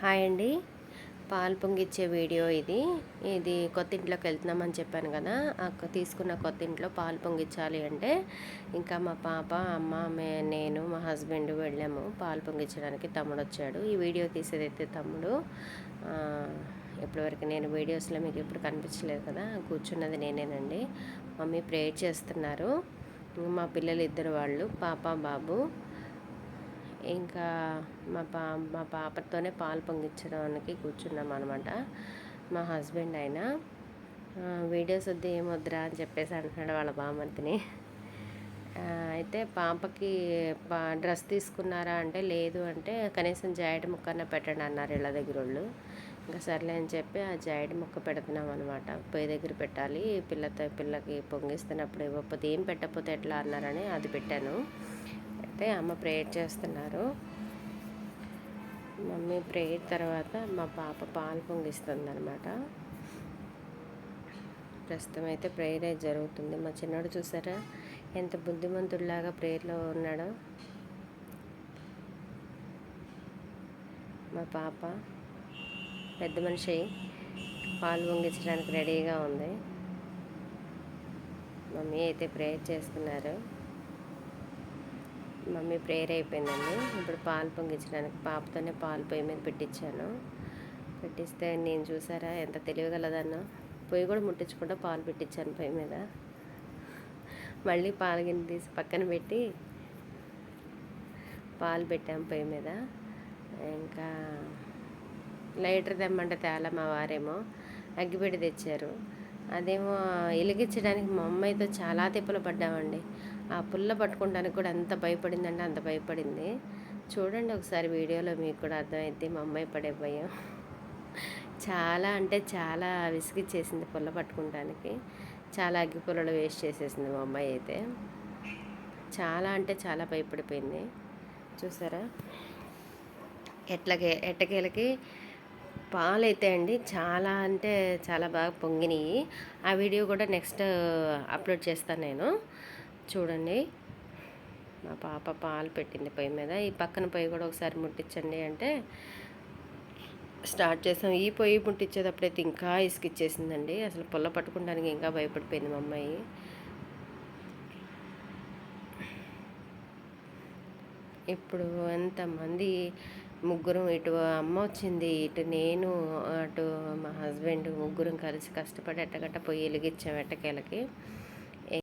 Hi అండి. పాలు పొంగిచ్చే video ఇది. ఇది కొత్త ఇంట్లోకి వెళ్తున్నామని చెప్పాను కదా. అక్క తీసుకున్న కొత్త ఇంట్లో పాలు పొంగించాలి అంటే ఇంకా మా పాప అమ్మ మే నేను మా హస్బెండ్ వెళ్ళాము పాలు పొంగించడానికి. తమ్ముడు వచ్చాడు. ఈ వీడియో తీసేదైతే తమ్ముడు ఇప్పటివరకు నేను వీడియోస్లో మీకు ఇప్పుడు కనిపించలేదు కదా. కూర్చున్నది నేనేనండి. మమ్మీ ప్రేయర్ చేస్తున్నారు. మా పిల్లలు ఇద్దరు వాళ్ళు పాప బాబు ఇంకా మా పా మా పాపతోనే పాలు పొంగించడానికి కూర్చున్నాం అనమాట మా హస్బెండ్ ఆయన వీడియోస్ వద్దు ఏం వద్దురా అని చెప్పేసి అంటున్నాడు వాళ్ళ బామర్తిని అయితే పాపకి పా డ్రెస్ తీసుకున్నారా అంటే లేదు అంటే కనీసం జాయిడ్ ముక్కన పెట్టండి అన్నారు ఇళ్ళ దగ్గర వాళ్ళు. ఇంకా సర్లే అని చెప్పి ఆ జాయిడ్ ముక్క పెడుతున్నాం అనమాట పొయ్యి దగ్గర పెట్టాలి పిల్లతో పిల్లకి పొంగిస్తున్నప్పుడు ఇవ్వకపోతే ఏం పెట్టకపోతే ఎట్లా అన్నారని అది పెట్టాను. అయితే అమ్మ ప్రేయర్ చేస్తున్నారు. మమ్మీ ప్రేయర్ తర్వాత మా పాప పాలు పొంగిస్తుంది అనమాట ప్రస్తుతం అయితే ప్రేయర్ అయితే జరుగుతుంది. మా చిన్నోడు చూసారా? ఎంత బుద్ధిమంతుడిలాగా ప్రేయర్లో ఉన్నాడో. మా పాప పెద్ద మనిషి పాలు పొంగించడానికి రెడీగా ఉంది. మమ్మీ అయితే ప్రేయర్ చేస్తున్నారు. మమ్మీ ప్రేయర్ అయిపోయిందండి. ఇప్పుడు పాలు పొంగించడానికి పాపతోనే పాలు పొయ్యి మీద పెట్టించాను పెట్టిస్తే నేను చూసారా ఎంత తెలియగలదన్నో. పొయ్యి కూడా ముట్టించకుండా పాలు పెట్టించాను పొయ్యి మీద. మళ్ళీ పాలు గిన్నె తీసి పక్కన పెట్టి పాలు పెట్టాం పొయ్యి మీద. ఇంకా లైటర్ తెమ్మంటే తేలా మా వారేమో అగ్గిపెట్టి తెచ్చారు. అదేమో వెలిగించడానికి మా అమ్మాయితో చాలా తిప్పలు పడ్డామండి. ఆ పుల్ల పట్టుకోవడానికి కూడా ఎంత భయపడిందంటే అంత భయపడింది. చూడండి ఒకసారి వీడియోలో మీకు కూడా అర్థమైంది మా అమ్మాయి పడే భయం. చాలా అంటే చాలా విసిగిచ్చేసింది పుల్ల పట్టుకోవడానికి చాలా అగ్గి పుల్లలు వేస్ట్ చేసేసింది మా అమ్మాయి అయితే. చాలా అంటే చాలా భయపడిపోయింది. చూసారా? ఎట్లకే ఎట్టకేలకి పాలైతే అండి చాలా అంటే చాలా బాగా పొంగినాయి. ఆ వీడియో కూడా నెక్స్ట్ అప్లోడ్ చేస్తాను నేను. చూడండి. మా పాప పాలు పెట్టింది పొయ్యి మీద. ఈ పక్కన పొయ్యి కూడా ఒకసారి ముట్టించండి అంటే స్టార్ట్ చేసాం. ఈ పొయ్యి ముట్టించేటప్పుడైతే ఇంకా ఇసుకిచ్చేసిందండి అసలు పుల్ల పట్టుకోవడానికి ఇంకా భయపడిపోయింది మా అమ్మాయి. ఇప్పుడు ఎంతమంది ముగ్గురం ఇటు అమ్మ వచ్చింది ఇటు నేను అటు మా హస్బెండ్ ముగ్గురం కలిసి కష్టపడి ఎట్టగట్ట పొయ్యి వెలిగించాం ఎట్టకేలకి.